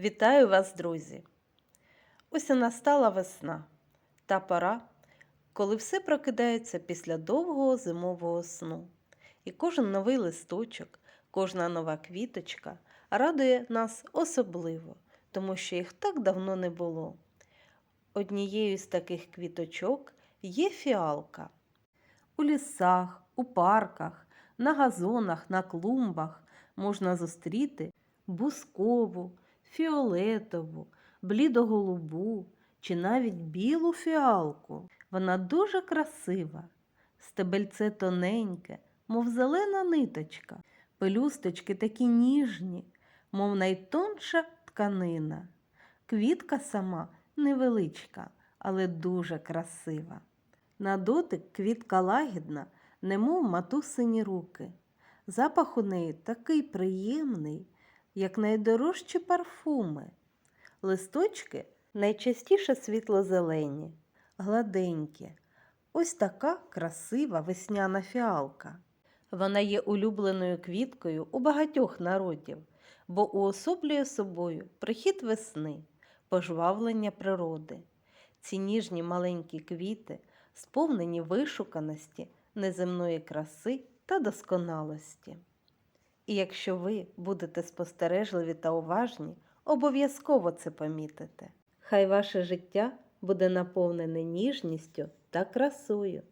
Вітаю вас, друзі! Ось і настала весна, та пора, коли все прокидається після довгого зимового сну. І кожен новий листочок, кожна нова квіточка радує нас особливо, тому що їх так давно не було. Однією з таких квіточок є фіалка. У лісах, у парках, на газонах, на клумбах можна зустріти бускову, фіолетову, блідоголубу чи навіть білу фіалку. Вона дуже красива, стебельце тоненьке, мов зелена ниточка, пелюсточки такі ніжні, мов найтонша тканина. Квітка сама невеличка, але дуже красива. На дотик квітка лагідна, немов матусині руки. Запах у неї такий приємний, як найдорожчі парфуми. Листочки найчастіше світло-зелені, гладенькі. Ось така красива весняна фіалка. Вона є улюбленою квіткою у багатьох народів, бо уособлює собою прихід весни, пожвавлення природи. Ці ніжні маленькі квіти сповнені вишуканості, неземної краси та досконалості. І якщо ви будете спостережливі та уважні, обов'язково це помітите. Хай ваше життя буде наповнене ніжністю та красою.